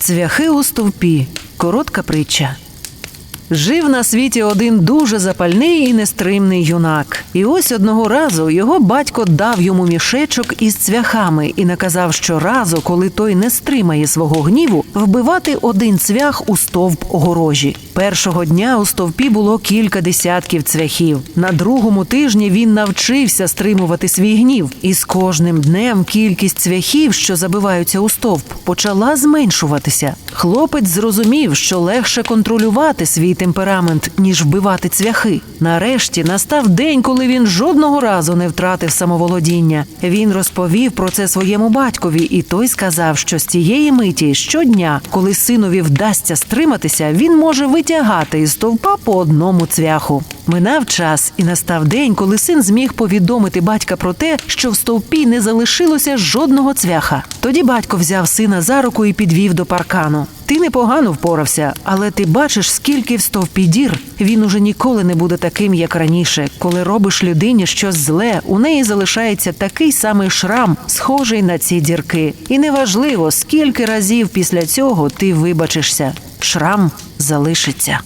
Цвяхи у стовпі. Коротка притча. Жив на світі один дуже запальний і нестримний юнак. І ось одного разу його батько дав йому мішечок із цвяхами і наказав щоразу, коли той не стримає свого гніву, вбивати один цвях у стовп огорожі. Першого дня у стовпі було кілька десятків цвяхів. На другому тижні він навчився стримувати свій гнів, і з кожним днем кількість цвяхів, що забиваються у стовп, почала зменшуватися. Хлопець зрозумів, що легше контролювати свій темперамент, ніж вбивати цвяхи. Нарешті настав день, коли він жодного разу не втратив самоволодіння. Він розповів про це своєму батькові, і той сказав, що з цієї миті щодня, коли синові вдасться стриматися, він може витягати із стовпа по одному цвяху. Минав час, і настав день, коли син зміг повідомити батька про те, що в стовпі не залишилося жодного цвяха. Тоді батько взяв сина за руку і підвів до паркану. Ти непогано впорався, але ти бачиш, скільки в стовпі дір. Він уже ніколи не буде таким, як раніше. Коли робиш людині щось зле, у неї залишається такий самий шрам, схожий на ці дірки. І неважливо, скільки разів після цього ти вибачишся. Шрам залишиться.